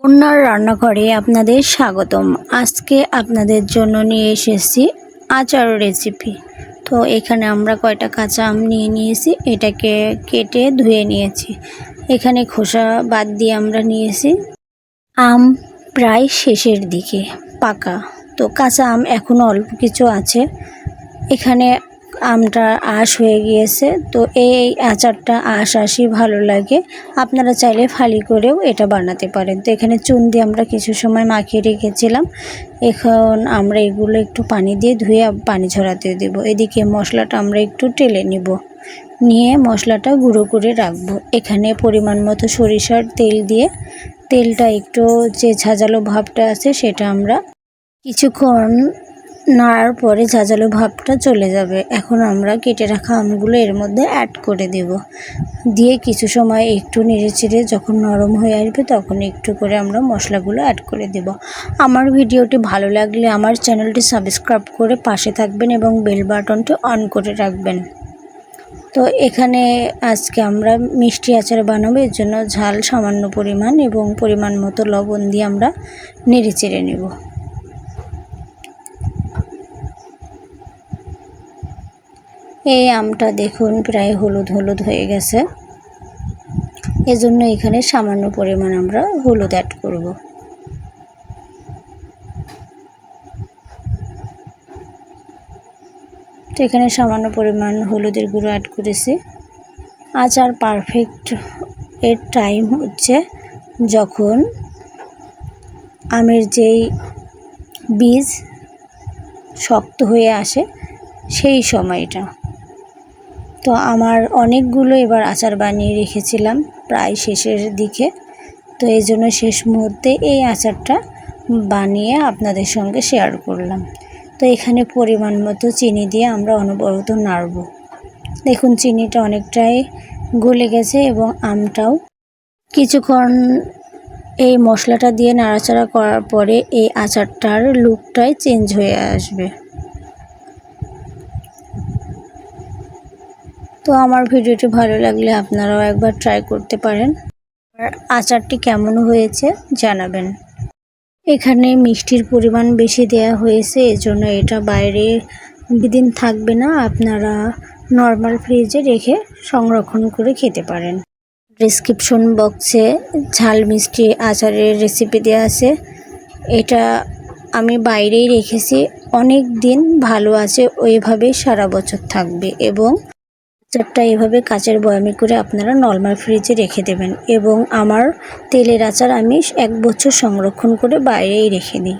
কন্যার রান্নাঘরে আপনাদের স্বাগতম। আজকে আপনাদের জন্য নিয়ে এসেছি আচার রেসিপি। তো এখানে আমরা কয়টা কাঁচা আম নিয়ে নিয়েছি, এটাকে কেটে ধুয়ে নিয়েছি। এখানে খোসা বাদ দিয়ে আমরা নিয়েছি আম প্রায় শেষের দিকে, পাকা। তো কাঁচা আম এখনও অল্প কিছু আছে। এখানে আমটা আঁশ হয়ে গিয়েছে, তো এই আচারটা আঁশ আশই ভালো লাগে। আপনারা চাইলে ফালি করেও এটা বানাতে পারেন। তো এখানে চুন দিয়ে আমরা কিছু সময় মাখিয়ে রেখেছিলাম। এখন আমরা এগুলো একটু পানি দিয়ে ধুয়ে পানি ঝরাতে দেব। এদিকে মশলাটা আমরা একটু টেলে নিব। নিয়ে মশলাটা গুঁড়ো করে রাখব। এখানে পরিমাণ মতো সরিষার তেল দিয়ে তেলটা একটু যে ঝাঁঝালো ভাবটা আছে সেটা আমরা কিছুক্ষণ নাড়ার পরে ঝাঁঝালো ভাবটা চলে যাবে। এখন আমরা কেটে রাখা আমগুলো এর মধ্যে অ্যাড করে দেব। দিয়ে কিছু সময় একটু নেড়ে চেড়ে যখন নরম হয়ে আসবে তখন একটু করে আমরা মশলাগুলো অ্যাড করে দেব। আমার ভিডিওটি ভালো লাগলে আমার চ্যানেলটি সাবস্ক্রাইব করে পাশে থাকবেন এবং বেল বাটনটি অন করে রাখবেন। তো এখানে আজকে আমরা মিষ্টি আচার বানাবো, এর জন্য ঝাল সামান্য পরিমাণ এবং পরিমাণ মতো লবণ দিয়ে আমরা নেড়ে চেড়ে নেব। এই আমটা দেখুন, প্রায় হলুদ হলুদ হয়ে গেছে। এজন্য এখানে সামান্য পরিমাণ আমরা হলুদ অ্যাড করব। তো এখানে সামান্য পরিমাণ হলুদের গুঁড়ো অ্যাড করেছি। আচার পারফেক্ট এর টাইম হচ্ছে যখন আমের যেই বীজ শক্ত হয়ে আসে সেই সময়টা। তো আমার অনেকগুলো এবার আচার বানিয়ে রেখেছিলাম প্রায় শেষের দিকে। তো এই জন্য শেষ মুহূর্তে এই আচারটা বানিয়ে আপনাদের সঙ্গে শেয়ার করলাম। তো এখানে পরিমাণ মতো চিনি দিয়ে আমরা অনবরত নাড়ব। দেখুন, চিনিটা অনেকটাই গলে গেছে এবং আমটাও। কিছুক্ষণ এই মশলাটা দিয়ে নাড়াচাড়া করার পরে এই আচারটার লুকটাই চেঞ্জ হয়ে আসবে। তো আমার ভিডিওটি ভালো লাগলে আপনারাও একবার ট্রাই করতে পারেন। আর আচারটি কেমন হয়েছে জানাবেন। এখানে মিষ্টির পরিমাণ বেশি দেয়া হয়েছে, এজন্য এটা বাইরে দিন থাকবে না, আপনারা নর্মাল ফ্রিজে রেখে সংরক্ষণ করে খেতে পারেন। ডিসক্রিপশন বক্সে ঝাল মিষ্টি আচারের রেসিপি দেওয়া আছে। এটা আমি বাইরেই রেখেছি, অনেক দিন ভালো আছে, ওইভাবেই সারা বছর থাকবে এবং আচারটা এভাবে কাচের বয়ামি করে আপনারা নর্মাল ফ্রিজে রেখে দেবেন এবং আমার তেলের আচার আমি এক বছর সংরক্ষণ করে বাইরেই রেখে দিই।